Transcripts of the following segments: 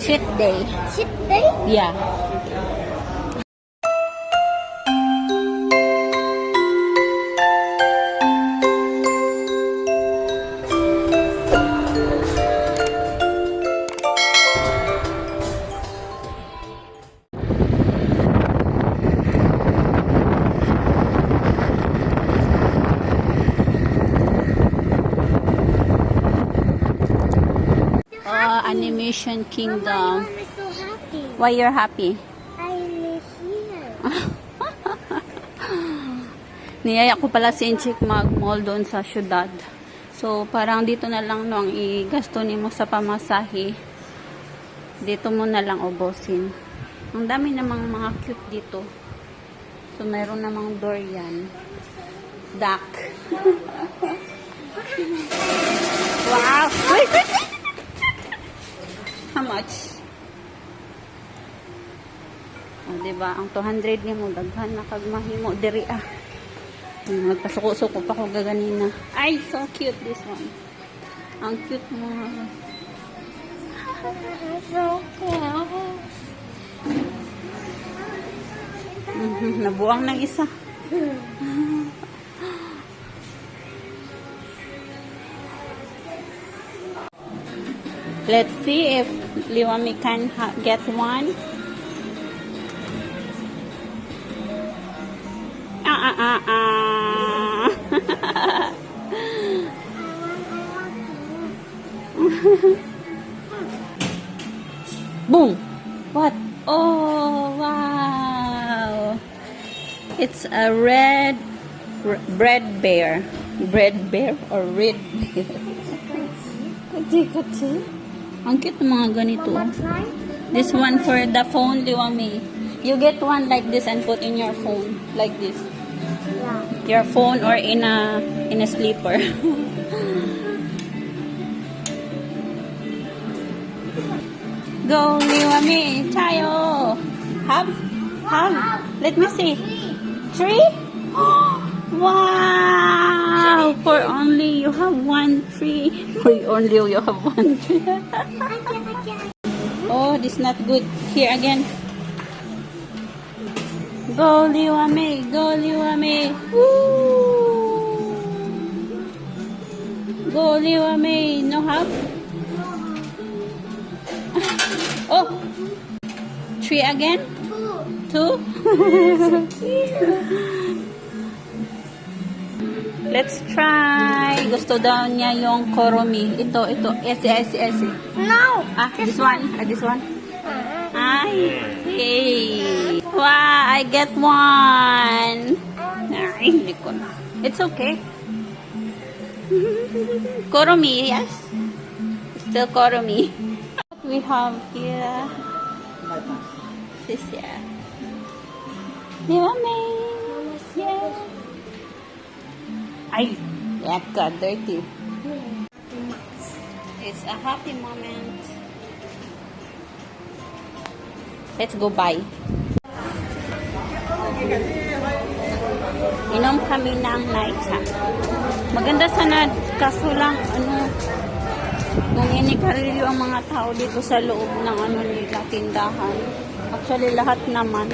Cheat day. Cheat day? Yeah. Animation Kingdom. Mama, so happy. Why you're happy? I'm here. Niyaya ko pala si Inchik mag-mall doon sa syudad. So, parang dito na lang no, ang igasto ni mo sa pamasahe. Dito mo na lang ubusin. Ang dami namang mga cute dito. So, meron namang durian. Duck. wow! Wait, wait, wait! How much? O, diba? Ang 200 ni mo, daghan na kag diri ah. Hmm, Magpasuko-suko pa ko gaganina. Ay, so cute this one. Ang cute mo. so cute. Mhm, Nabuang ng isa. Let's see if Liwami can ha- get one. Ah, ah, ah, ah. Boom! What? Oh, wow! It's a red bread bear. Bread bear or red bear? Ang cute ng mga ganito. This one for the phone, Liwami. You get one like this and put in your phone. Like this. Yeah. Your phone or in a in a sleeper. Go, Liwami. Tayo. Have. Have. Let me see. Three? Wow! For only you have one tree. For only you have one can. oh, this not good. Here again. Go, Liwame. Go, Liwame. Woo! Go, Liwame. No help? Oh! Three again? Two? Let's try. Gusto daw niya yung koromi. Ito, ito. Ese, ese, ese. No. Ah, this one. Ah, this one. Ay, hey. Wow, I get one. Ay, hindi ko na. It's okay. Koromi, yes. Still koromi. What we have here. This yeah. Di ba, May? Yeah. Ay, got dirty. It's a happy moment. Let's go buy. Inom kami ng night chat. Maganda sana, kaso lang, ano, nung inikarilyo ang mga tao dito sa loob ng ano nila, tindahan. Actually, lahat naman.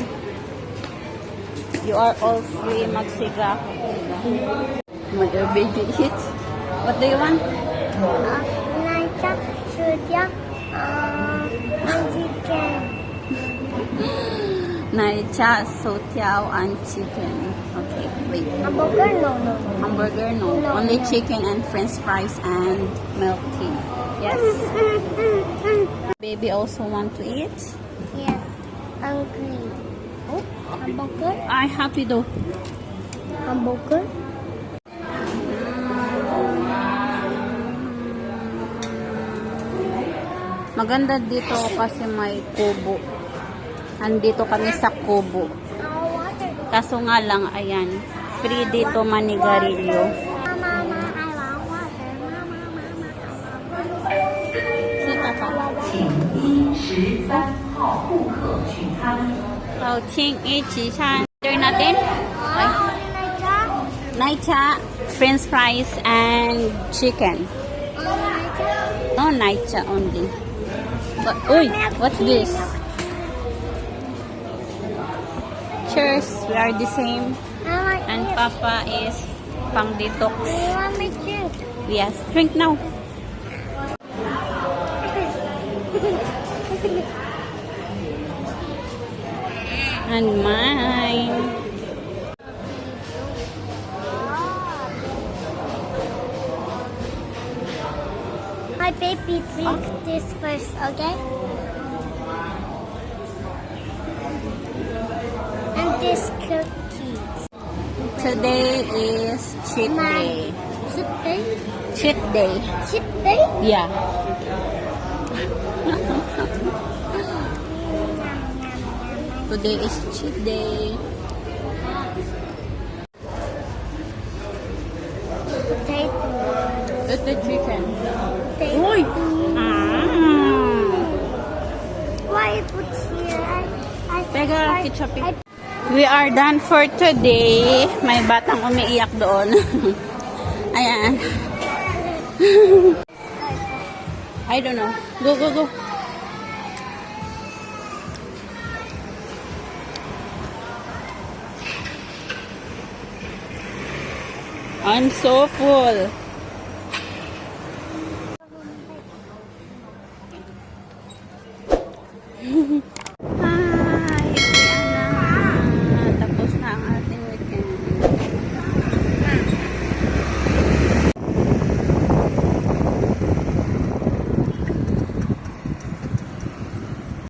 You are all free magsigaho. Mother baby eat. What do you want? Uh, Naita, Surya, uh, chicken. Naicha, sotiao, and chicken. Okay, wait. Hamburger? No, no. Hamburger, no. No, Only no. chicken and french fries and milk tea. Yes. Baby also want to eat? yes. Hungry. Oh, hamburger? Ay, happy though. Hamburger? Maganda dito kasi may kubo. Andito kami sa kubo. Kaso nga lang, ayan, free dito manigarilyo. Kita ka. Oh, Ching E. Chichan. Order natin? Naicha, french fries, and chicken. Oh, no, Naicha oh, only. What, uy, what's this? Cheers, we are the same. And. Papa is pang detox. Yes, drink now. And mine. My baby drink ah. this first, okay? And this cookies. Today is cheat day. Chip day? Cheat day. Chip day? Yeah. Today is cheat day. It's the chicken. Potato. Uy! Ah. Why put here? I, I, ketchup We are done for today. May batang umiiyak doon. Ayan. I don't know. Go, go, go. I'm so full.